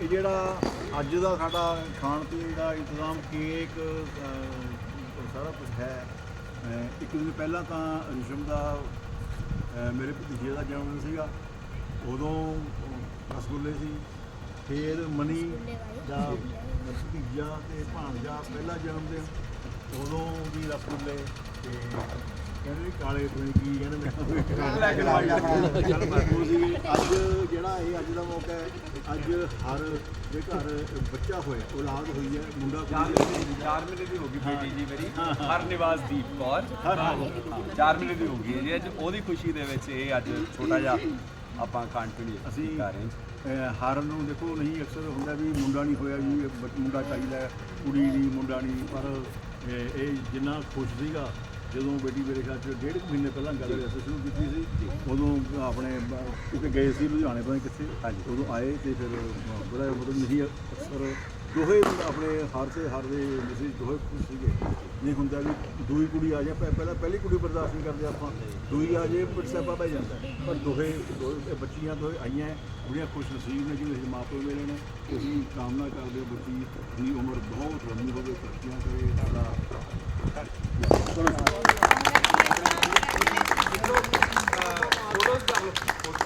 ਇਹ ਜਿਹੜਾ ਅੱਜ ਦਾ ਸਾਡਾ ਖਾਣ ਪੀਣ ਦਾ ਇੰਤਜ਼ਾਮ ਕੇਕ ਅਹ, ਸਾਰਾ ਕੁਝ ਹੈ ਅਹ, ਇੱਕ ਦਿਨ ਪਹਿਲਾਂ ਤਾਂ ਰਿਸ਼ਮ ਦਾ ਅਹ, ਮੇਰੇ ਭਤੀਜੇ ਦਾ ਜਨਮ ਦਿਨ ਸੀਗਾ ਉਦੋਂ ਰਸਗੁੱਲੇ ਸੀ ਫਿਰ ਮਨੀ ਦਾ ਭਤੀਜਾ ਤੇ ਭਾਣਜਾ ਪਹਿਲਾ ਜਨਮ ਦਿਨ ਉਦੋਂ ਵੀ ਰਸਗੁੱਲੇ ਤੇ ਕਹਿੰਦੇ ਵੀ ਕਾਲੇ ਪਤਾ ਕੀ ਕਹਿੰਦੇ ਮੈਂ ਚੱਲ ਮੈਂ ਸੀ ਅੱਜ ਜਿਹੜਾ ਇਹ ਅੱਜ ਦਾ ਮੌਕਾ ਹੈ ਅੱਜ ਹਰ ਦੇ ਘਰ ਬੱਚਾ ਹੋਇਆ ਔਲਾਦ ਹੋਈ ਹੈ ਮੁੰਡਾ ਚਾਰ ਕੁੜੀ ਮਹੀਨੇ ਦੀ- ਚਾਰ ਮਹੀਨੇ ਦੀ ਹੋ ਗਈ ਬੇਟੀ ਜੀ ਮੇਰੀ। ਹਰ ਨਿਵਾਸ ਦੀਪ ਕੌਰ। ਚਾਰ ਮਹੀਨੇ ਦੀ ਹੋ ਗਈ ਹੈ ਜੀ। ਅੱਜ ਉਹਦੀ ਖੁਸ਼ੀ ਦੇ ਵਿੱਚ ਇਹ ਅੱਜ ਛੋਟਾ ਜਿਹਾ ਆਪਾਂ ਕੰਟੀਨਿਊ ਅਸੀਂ ਕਰ ਰਹੇ ਹਾਂ ਹਰ ਨੂੰ ਦੇਖੋ ਨਹੀਂ ਅਕਸਰ ਹੁੰਦਾ ਵੀ ਮੁੰਡਾ ਨਹੀਂ ਹੋਇਆ ਬੱਚ- ਮੁੰਡਾ ਚਾਹੀਦਾ ਕੁੜੀ ਨਹੀਂ ਮੁੰਡਾ ਨਹੀਂ ਪਰ ਇਹ ਜਿੰਨਾ ਖੁਸ਼ ਸੀਗਾ ਜਦੋਂ ਬੇਟੀ ਮੇਰੇ ਖਿਆਲ ਚ ਡੇਢ ਕੁ ਮਹੀਨੇ ਪਹਿਲਾਂ ਗੱਲ ਵੈਸੇ ਸ਼ੁਰੂ ਕੀਤੀ ਸੀ। ਉਦੋਂ ਆਪਣੇ ਕਿਉਂਕਿ ਗਏ ਸੀ ਲੁਧਿਆਣੇ ਪਤਾ ਨਹੀਂ ਕਿੱਥੇ। ਉਦੋਂ ਆਏ ਤੇ ਫਿਰ ਬੜਾ ਮਤਲਬ ਨਹੀਂ ਅਕਸਰ ਦੋਹੇ ਆਪਣੇ ਹਰ ਤੇ ਹਰ ਦੇ ਮੈਸੇਜ ਦੋਹੇ ਖੁਸ਼ ਸੀਗੇ। ਨਹੀਂ ਹੁੰਦਾ ਵੀ ਦੂਈ ਕੁੜੀ ਆ ਜਾ ਪਹਿਲਾਂ ਪਹਿਲੀ ਕੁੜੀ ਬਰਦਾਸ਼ਤ ਨਹੀਂ ਕਰਦੇ ਆਪਾਂ। ਦੂਈ ਆ ਜੇ ਪਟਸੈਪਾ ਪੈ ਜਾਂਦਾ। ਪਰ ਦੋਹੇ ਦੋਹੇ ਬੱਚੀਆਂ ਦੋਹੇ ਆਈਆਂ ਬੜੀਆਂ ਖੁਸ਼ ਨਸੀਬ ਨੇ ਜਿਹੜੇ ਮਾਪੇ ਮਿਲੇ ਨੇ। ਅਸੀਂ ਕਾਮਨਾ ਕਰਦੇ ਹਾਂ ਬੱਚੀ ਦੀ ਉਮਰ ਬਹੁਤ ਲੰਮੀ ਹੋਵੇ ਕਰੇ।